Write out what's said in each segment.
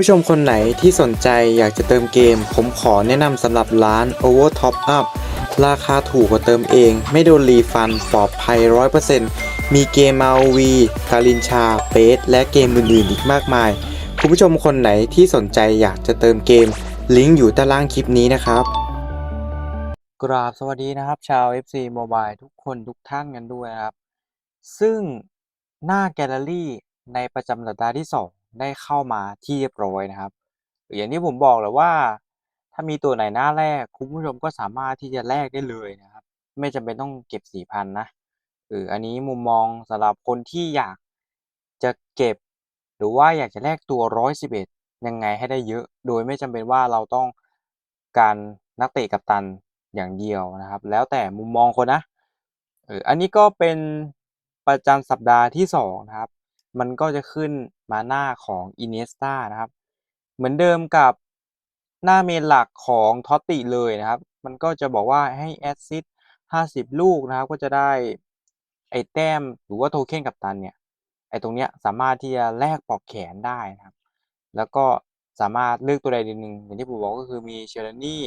ผู้ชมคนไหนที่สนใจอยากจะเติมเกม ผมขอแนะนำสำหรับร้าน Over Top Up ราคาถูกกว่าเติมเอง ไม่โดนรีฟันปลอดภัย 100%มีเกม ROV กาลินชาเปสและเกมอื่นๆ อีกมากมาย คุณผู้ชมคนไหนที่สนใจอยากจะเติมเกม ลิงก์อยู่ใต้ล่างคลิปนี้นะครับ กราบสวัสดีนะครับ ชาว FC Mobile ทุกคนทุกท่านกันด้วยนะครับ ซึ่งหน้าแกลเลอรี่ในประจำสัปดาห์ที่ 2 ได้เข้ามาที่เรียบร้อยนะครับ อย่างที่ผมบอกแหละว่า ถ้ามีตัวไหนหน้าแรกคุณผู้ชมก็สามารถที่จะแลกได้เลยนะครับ ไม่จำเป็นต้องเก็บ4,000นนะเอออันนี้มุมมองสำหรับคนที่อยากจะเก็บ หรือว่าอยากจะแลกตัว111ยังไงให้ได้เยอะ โดยไม่จำเป็นว่าเราต้องการนักเตะกัปตันอย่างเดียวนะครับ แล้วแต่มุมมองคนนะเอออันนี้ก็เป็นประจำสัปดาห์ที่2นะครับ มันก็จะขึ้นมาหน้าของ Iniesta นะครับ เหมือนเดิมกับหน้าเมนหลักของท็อตติเลยนะครับ มันก็จะบอกว่าให้แอดซิส50 ลูกนะครับ ก็จะได้ไอแต้มหรือว่าโทเค็นกัปตันเนี่ย ไอตรงเนี้ยสามารถที่จะแลกปลอกแขนได้นะครับ แล้วก็สามารถเลือกตัวใดตัวหนึ่งอย่างที่ผมบอกก็คือมีเชลนี่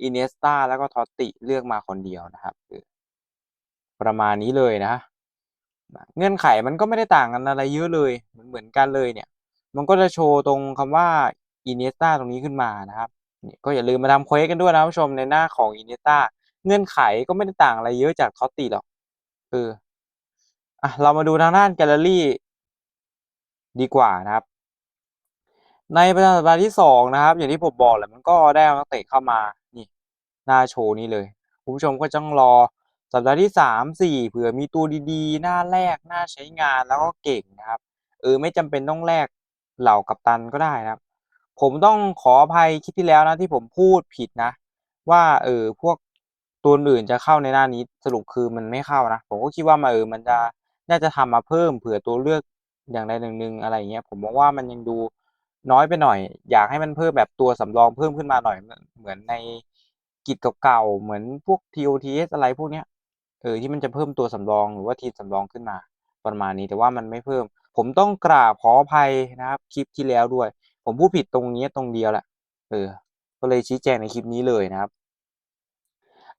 อินเนสตาแล้วก็ทอตติเลือกมาคนเดียวนะครับ ประมาณนี้เลยนะ เงื่อนไขมันก็ไม่ได้ต่างกันอะไรเยอะเลยเหมือนเหมือนกันเลยเนี่ย มันก็จะโชว์ตรงคำว่าอินเนสตาตรงนี้ขึ้นมานะครับนี่ก็อย่าลืมมาทำเควสกันด้วยนะผู้ชมในหน้าของอินเนสตาเงื่อนไขก็ไม่ได้ต่างอะไรเยอะจากท็อตติหรอกเอออะเรามาดูทางด้านแกลเลอรี่ดีกว่านะครับ ในประจำสัปดาห์ที่สองนะครับ อย่างที่ผมบอกแหละมันก็ได้นักเตะเข้ามานี่หน้าโชว์นี้เลยคุณผู้ชมก็ต้องรอ สัปดาห์ที่สามสี่เผื่อมีตัวดีๆ หน้าแรกหน้าใช้งานแล้วก็เก่งนะครับ เออไม่จำเป็นต้องแลกเหล่ากัปตันก็ได้นะครับ ผมต้องขออภัยคลิปที่แล้วนะที่ผมพูดผิดนะ ว่าเออพวกตัวอื่นจะเข้าในหน้านี้สรุปคือมันไม่เข้านะ ผมก็คิดว่ามาเออมันจะน่าจะทำมาเพิ่มเผื่อตัวเลือกอย่างใดอย่งหนึ่งอะไรเงี้ยผมมองว่ามันยังดูน้อยไปหน่อย อยากให้มันเพิ่มแบบตัวสำรองเพิ่มขึ้นมาหน่อยเหมือนในกิจเก่าๆเหมือนพวก TOTS อะไรพวกเนี้ย เออที่มันจะเพิ่มตัวสำรองหรือว่าทีมสำรองขึ้นมาประมาณนี้แต่ว่ามันไม่เพิ่ม ผมต้องกราบขออภัยนะครับ คลิปที่แล้วด้วย ผมพูดผิดตรงนี้ตรงเดียวแหละเออ ก็เลยชี้แจงในคลิปนี้เลยนะครับ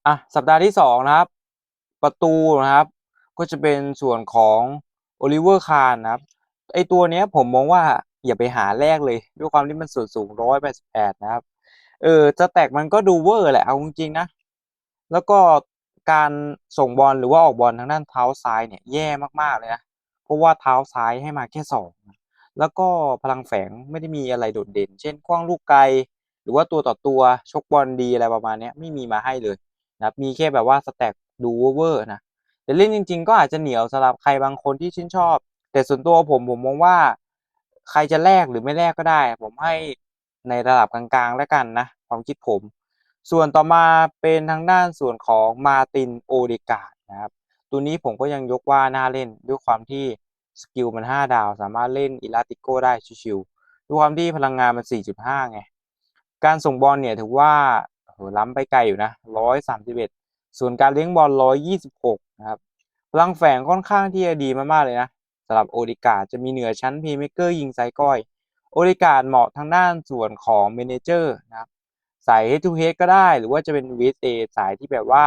อะสัปดาห์ที่สองนะครับ ประตูนะครับ ก็จะเป็นส่วนของโอลิเวอร์คาร์นะครับไอตัวเนี้ยผมมองว่าอย่าไปหาแรกเลย ด้วยความที่มันส่วนสูงร้อยแปดสิบแปดนะครับ เออจะแตกมันก็ดูเวอร์แหละเอาจริงๆนะ แล้วก็ การส่งบอลหรือว่าออกบอลทางด้านเท้าซ้ายเนี่ยแย่มากๆเลยนะเพราะว่าเท้าซ้ายให้มาแค่สองแล้วก็พลังแฝงไม่ได้มีอะไรโดดเด่น เช่นคว้างลูกไกล หรือว่าตัวต่อตัวชกบอลดีอะไรประมาณนี้ไม่มีมาให้เลยนะมีแค่แบบว่าสแต็กดูเวอร์นะแต่เล่นจริง ๆ ก็อาจจะเหนียวสำหรับใครบางคนที่ชื่นชอบ แต่ส่วนตัวผมผมมองว่า ใครจะแลกหรือไม่แลกก็ได้ ผมให้ในระดับกลางๆแล้วกันนะความคิดผม ส่วนต่อมาเป็นทางด้านส่วนของมาตินโอเดกาดนะครับ ตัวนี้ผมก็ยังยกว่าน่าเล่นด้วยความที่สกิลมัน 5 ดาว สามารถเล่นอิลาติโกได้ชิวๆด้วยความที่พลังงานมัน 4.5 ไง การส่งบอลเนี่ยถือว่าโหล้ำไปไกลอยู่นะ 131 ส่วนการเลี้ยงบอล 126 นะครับ พลังแฝงค่อนข้างที่จะดีมากๆเลยนะสำหรับโอดิกาจะมีเหนือชั้นพีเมเกอร์ยิงไซก้อย โอดิกาเหมาะทางด้านส่วนของเมนเจอร์นะครับ สาย head to head ก็ได้ หรือว่าจะเป็น VSA สายที่แบบว่า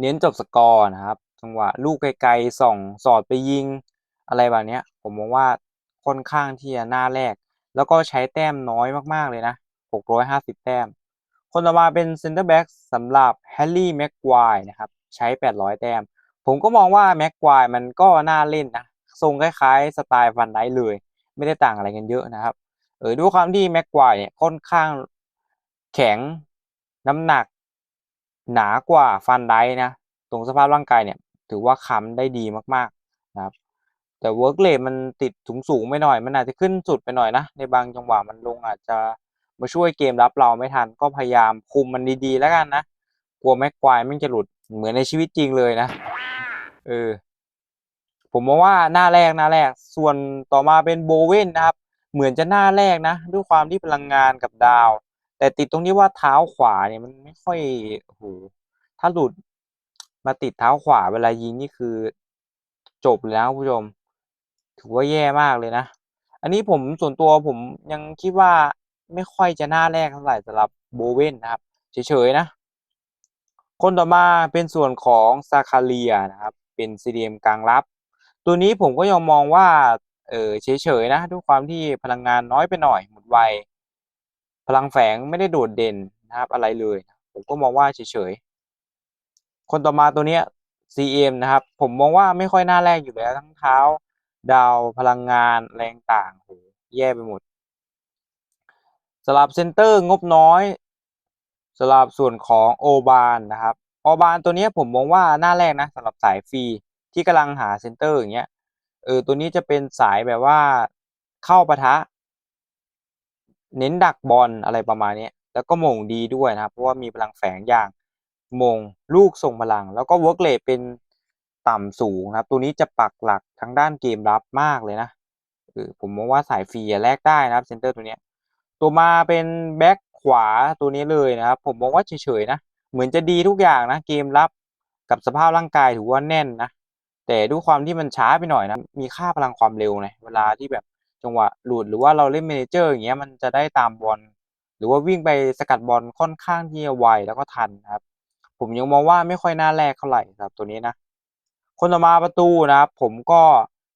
เน้นจบสกอร์นะครับจังหวะลูกไกลๆส่องสอดไปยิงอะไรแบบนี้ผมมองว่าค่อนข้างที่จะน่าแรก แล้วก็ใช้แต้มน้อยมากๆเลยนะ 650 แต้ม คนต่อมาเป็นเซนเตอร์แบ็กสำหรับแฮร์รี่แม็กควายนะครับ ใช้ 800 แต้ม ผมก็มองว่าแม็กควายมันก็น่าเล่นนะ ทรงคล้ายๆ สไตล์ฟันไดเลย ไม่ได้ต่างอะไรกันเยอะนะครับ ออด้วยความที่แม็กควายเนี่ยค่อนข้างแข็งน้ำหนัก หนากว่าฟันไดนะ ตรงสภาพร่างกายเนี่ย ถือว่าค้ำได้ดีมากๆนะครับ แต่เวิร์กเลทมันติดสูงสูงไปหน่อย มันอาจจะขึ้นสุดไปหน่อยนะ ในบางจังหวะมันลงอาจจะมาช่วยเกมรับเราไม่ทัน ก็พยายามคุมมันดีๆ แล้วกันนะกลัวแม็กควายมันจะหลุดเหมือนในชีวิตจริงเลยนะเออผมมองว่าหน้าแรกหน้าแรก ส่วนต่อมาเป็นโบเวนนะครับ เหมือนจะหน้าแรกนะ ด้วยความที่พลังงานกับดาว แต่ติดตรงที่ว่าเท้าขวาเนี่ยมันไม่ค่อยโอ้โหถ้าหลุดมาติดเท้าขวาเวลายิงนี่คือจบเลยนะผู้ชม ถือว่าแย่มากเลยนะ อันนี้ผมส่วนตัวผมยังคิดว่าไม่ค่อยจะหน่าแรกเท่าไหร่สำหรับโบเวนนะครับ เฉยๆนะ คนต่อมาเป็นส่วนของซาคาเรียนะครับ เป็น CDM กลางรับ ตัวนี้ผมก็ยังมองว่า เออเฉยๆนะด้วยความที่พลังงานน้อยไปหน่อยหมดไวพลังแฝงไม่ได้โดดเด่นนะครับอะไรเลย ผมก็มองว่าเฉยๆคนต่อมาตัวเนี้ย CM นะครับ ผมมองว่าไม่ค่อยน่าแรกอยู่แล้วทั้งเท้า ดาวพลังงานแรงต่างโหแย่ไปหมดสลับเซนเตอร์งบน้อยสลับส่วนของโอบานนะครับโอบานตัวนี้ผมมองว่าหน้าแรกนะสำหรับสายฟรีที่กำลังหาเซนเตอร์อย่างเงี้ย เออตัวนี้จะเป็นสายแบบว่าเข้าปะทะ เน้นดักบอลอะไรประมาณนี้แล้วก็มงดีด้วยนะครับ เพราะว่ามีพลังแฝงอย่างมงลูกทรงพลัง แล้วก็เวิร์กเลทเป็นต่ำสูงนะครับ ตัวนี้จะปักหลักทางด้านเกมรับมากเลยนะเออผมมองว่าสายฟรีแลกได้นะครับเซนเตอร์ตัวนี้ตัวมาเป็นแบ็คขวาตัวนี้เลยนะครับ ผมมองว่าเฉยๆนะ เหมือนจะดีทุกอย่างนะ เกมรับกับสภาพร่างกายถือว่าแน่นนะ แต่ด้วยความที่มันช้าไปหน่อยนะ มีค่าพลังความเร็วไงเวลาที่แบบจังหวะหลุดหรือว่าเราเล่นเมนเจอร์อย่างเงี้ยมันจะได้ตามบอลหรือว่าวิ่งไปสกัดบอลค่อนข้างที่จะไวแล้วก็ทันครับ ผมยังมองว่าไม่ค่อยน่าแรกเท่าไหร่ครับตัวนี้นะคนต่อมาประตูนะครับผมก็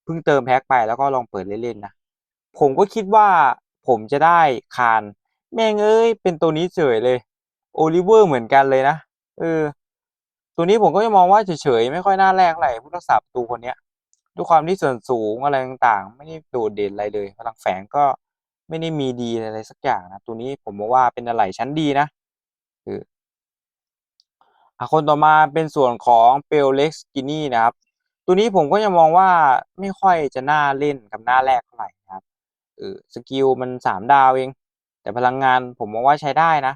เพิ่งเติมแพ็คไปแล้วก็ลองเปิดเล่นๆนะผมก็คิดว่าผมจะได้คาน แม่งเอ้ยเป็นตัวนี้เฉยเลยโอลิเวอร์เหมือนกันเลยนะเออ ตัวนี้ผมก็จะมองว่าเฉยๆไม่ค่อยน่าแรกอะไรผู้รักษาประตูคนเนี้ยด้วยความที่ส่วนสูงอะไรต่างๆ ไม่ได้โดดเด่นอะไรเลย พลังแฝงก็ไม่ได้มีดีอะไรสักอย่างนะตัวนี้ผมมองว่าเป็นอะไรชั้นดีนะคือคนต่อมาเป็นส่วนของเปลเล็กสกินี่นะครับ ตัวนี้ผมก็ยังมองว่าไม่ค่อยจะน่าเล่นกับหน้าแรกเท่าไหร่นะครับเออสกิลมันสามดาวเอง แต่พลังงานผมมองว่าใช้ได้นะ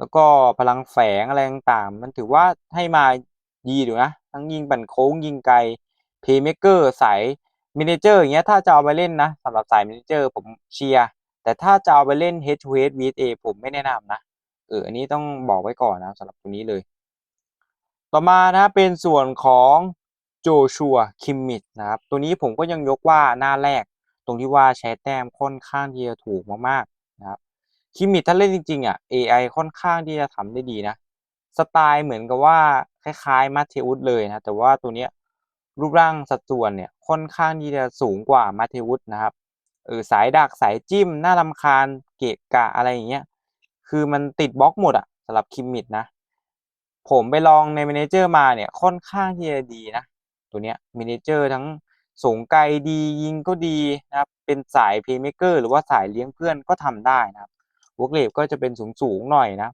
แล้วก็พลังแฝงอะไรต่างๆ มันถือว่าให้มาดีอยู่นะ ทั้งยิงปั่นโค้งยิงไกลเพย์เมเกอร์สายมินิเจอร์อย่างเงี้ยถ้าจะเอาไปเล่นนะสำหรับสายมินิเจอร์ผมเชียร์แต่ถ้าจะเอาไปเล่น Head to Head VSA ผมไม่แนะนำนะเอออันนี้ต้องบอกไว้ก่อนนะสำหรับตัวนี้เลย ต่อมานะเป็นส่วนของโจชัวคิมมิดนะครับตัวนี้ผมก็ยังยกว่าหน้าแรก ตรงที่ว่าใช้แต้มค่อนข้างที่จะถูกมากๆนะครับ คิมมิดถ้าเล่นจริงๆอะ AI ค่อนข้างที่จะทำได้ดีนะ สไตล์เหมือนกับว่าคล้ายๆ มาเทอุสเลยนะ แต่ว่าตัวเนี้ยรูปร่างสัดส่วนเนี่ยค่อนข้างที่จะสูงกว่ามาเทอุสนะครับเออสายดักสายจิ้มหน้าลำคาญเกะกะอะไรอย่างเงี้ยคือมันติดบล็อกหมดอะสำหรับคิมมิดนะ ผมไปลองใน m ม n เจอร์มาเนี่ยค่อนข้างที่จะดีนะ ตัวเนี้ย m ม n เจอร์ทั้งสูงไกลดียิงก็ดีนะครับเป็นสายเพย์เมเกอร์หรือว่าสายเลี้ยงเพื่อนก็ทำได้นะครับ วอร์กเลฟก็จะเป็นสูงสูงหน่อยนะ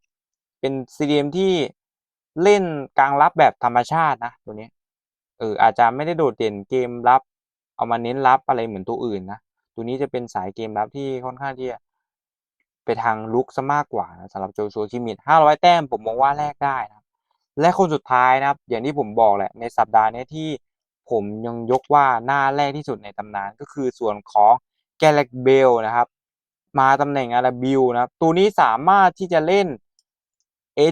เป็น CDM ที่เล่นกลางรับแบบธรรมชาตินะตัวนี้เอออาจจะไม่ได้โดดเด่นเกมรับ เอามาเน้นรับอะไรเหมือนตัวอื่นนะตัวนี้จะเป็นสายเกมรับที่ค่อนข้างที่จะไปทางลุกซะมากกว่านะสำหรับโจชัวคิมิด500 แต้มผมมองว่าแลกได้นะและคนสุดท้ายนะครับ อย่างที่ผมบอกแหละในสัปดาห์นี้ที่ผมยังยกว่าหน้าแรกที่สุดในตำนานก็คือส่วนของแกล c เบลนะครับ มาตำแหน่งอาราบิลนะครับ ตัวนี้สามารถที่จะเล่น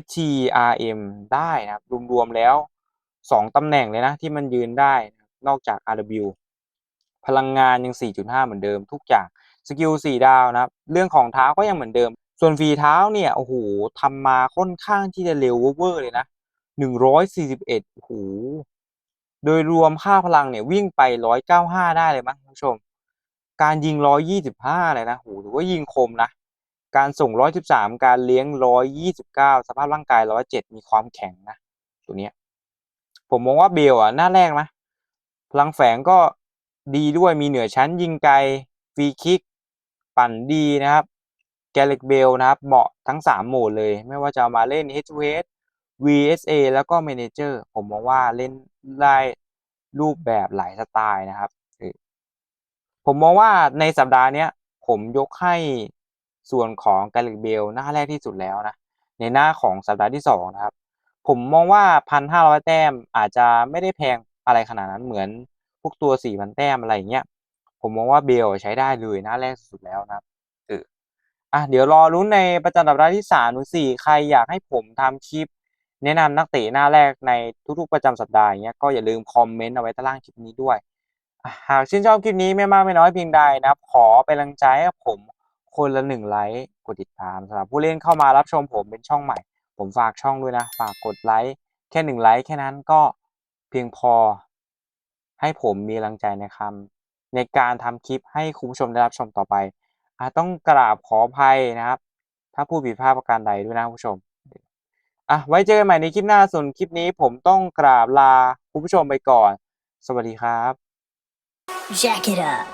HTRM ได้นะครับ รวมๆแล้ว 2ตำแหน่งเลยนะ ที่มันยืนได้นอกจากอาราบิลพลังงานยัง 4.5 เหมือนเดิม ทุกอย่างสกิล4ดาวนะครับ เรื่องของเท้าก็ยังเหมือนเดิม ส่วนฝีเท้าเนี่ยโอ้โหทำมาค่อนข้างที่จะเร็วเวอร์เลยนะหนึ่งร้อยสี่สิบเอ็ดโอ้โหโดยรวมค่าพลังเนี่ยวิ่งไปร้อยเก้าห้าได้เลยมั้งผู้ชม การยิงร้อยยี่สิบห้าเลยนะโหถือว่ายิงคมนะ การส่งร้อยสิบสามการเลี้ยงร้อยยี่สิบเก้าสภาพร่างกายร้อยเจ็ดมีความแข็งนะตัวเนี้ย ผมมองว่าเบลอะหน้าแรกนะพลังแฝงก็ดีด้วยมีเหนือชั้นยิงไกลฟรีคิก ปั่นดีนะครับแกลิกเบลนะครับ เหมาะทั้ง 3 โหมดเลย ไม่ว่าจะเอามาเล่น Head to h VSA แล้วก็ Manager ผมมองว่าเล่นได้รูปแบบหลายสไตล์นะครับ ผมมองว่าในสัปดาห์นี้ผมยกให้ส่วนของกาลิกเบลหน้าแรกที่สุดแล้วนะ ในหน้าของสัปดาห์ที่2นะครับ ผมมองว่าพันห้าร้อยแต้มอาจจะไม่ได้แพงอะไรขนาดนั้นเหมือนพวกตัวสี่พันแต้มอะไรอย่างเงี้ยผมมองว่าเบลใช้ได้เลยหน้าแรกสุดแล้วนะครับเอออะเดี๋ยวรอรุ้นในประจำสัปดาห์ที่สามหรือสี่ใครอยากให้ผมทำคลิป แนะนำนักเตะหน้าแรกในทุกๆประจำสัปดาห์อย่างเงี้ยก็อย่าลืมคอมเมนต์เอาไว้ใต้ล่างคลิปนี้ด้วย หากชื่นชอบคลิปนี้ไม่มากไม่น้อยเพียงใดนะครับ ขอเป็นกำลังใจให้กับผมคนละหนึ่งไลค์กดติดตามสำหรับผู้เล่นเข้ามารับชมผมเป็นช่องใหม่ ผมฝากช่องด้วยนะ ฝากกดไลค์แค่หนึ่งไลค์แค่นั้นก็เพียงพอ ให้ผมมีกำลังใจในคำในการทำคลิปให้คุณผู้ชมได้รับชมต่อไปอาต้องกราบขออภัยนะครับ ถ้าพูดผิดพลาดประการใดด้วยนะคุณผู้ชมอะไว้เจอกันใหม่ในคลิปหน้าส่วนคลิปนี้ผมต้องกราบลาคุณผู้ชมไปก่อน สวัสดีครับ Jack it up.